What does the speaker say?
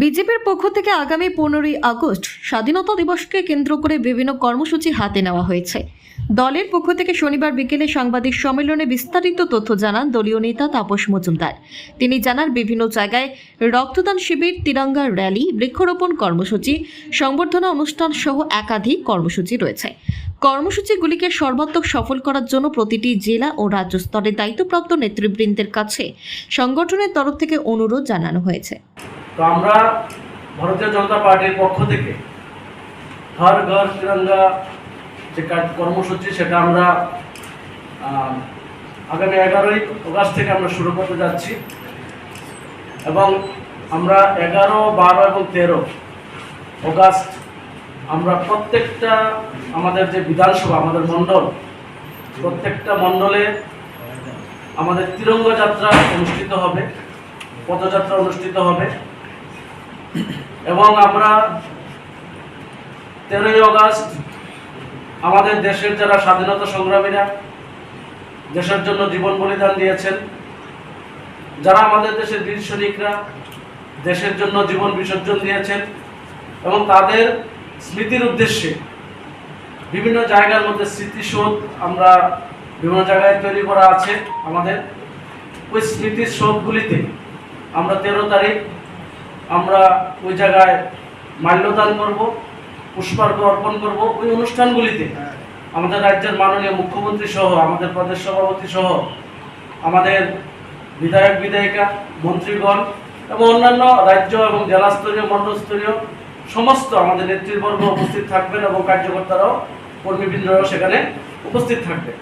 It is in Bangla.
বিজেপির পক্ষ থেকে আগামী পনেরোই আগস্ট স্বাধীনতা দিবসকে কেন্দ্র করে বিভিন্ন কর্মসূচি হাতে নেওয়া হয়েছে। দলের পক্ষ থেকে শনিবার বিকেলে সাংবাদিক সম্মেলনে বিস্তারিত তথ্য জানান দলীয় নেতা তাপস মজুমদার। তিনি জানান, বিভিন্ন জায়গায় রক্তদান শিবির, তিরঙ্গা র্যালি, বৃক্ষরোপণ কর্মসূচি, সংবর্ধনা অনুষ্ঠান সহ একাধিক কর্মসূচি রয়েছে। কর্মসূচিগুলিকে সর্বাত্মক সফল করার জন্য প্রতিটি জেলা ও রাজ্য স্তরের দায়িত্বপ্রাপ্ত নেতৃবৃন্দের কাছে সংগঠনের তরফ থেকে অনুরোধ জানানো হয়েছে। তো আমরা ভারতীয় জনতা পার্টির পক্ষ থেকে হর ঘর তিরঙ্গা যে কর্মসূচি, সেটা আমরা আগামী এগারোই অগাস্ট থেকে আমরা শুরু করতে যাচ্ছি। এবং আমরা এগারো, বারো এবং তেরো অগাস্ট আমরা প্রত্যেকটা আমাদের যে বিধানসভা, আমাদের মণ্ডল, প্রত্যেকটা মণ্ডলে আমাদের তিরঙ্গ যাত্রা অনুষ্ঠিত হবে, পদযাত্রা অনুষ্ঠিত হবে। এবং আমরা তেরোই অগাস্ট আমাদের দেশের যারা স্বাধীনতা সংগ্রামীরা দেশের জন্য জীবন বলিদান দিয়েছেন, যারা আমাদের দেশের বীর সৈনিকরা দেশের জন্য জীবন বিসর্জন দিয়েছেন এবং তাদের স্মৃতির উদ্দেশ্যে বিভিন্ন জায়গার মধ্যে স্মৃতিসৌধ আমরা বিভিন্ন জায়গায় তৈরি করা আছে আমাদের। ওই স্মৃতির সৌধগুলিতে আমরা তেরো তারিখ আমরা ওই জায়গায় মাল্যদান করব পুষ্পার্ঘ অর্পণ করব, ওই অনুষ্ঠানগুলিতে আমাদের রাজ্যের মাননীয় মুখ্যমন্ত্রী সহ, আমাদের প্রদেশ সভাপতি সহ, আমাদের বিধায়ক বিধায়িকা, মন্ত্রীগণ এবং অন্যান্য রাজ্য এবং জেলাস্তরীয়, মণ্ডলস্তরীয় সমস্ত আমাদের নেতৃবর্গ উপস্থিত থাকবেন এবং কার্যকর্তারাও, কর্মীবৃন্দরাও সেখানে উপস্থিত থাকবেন।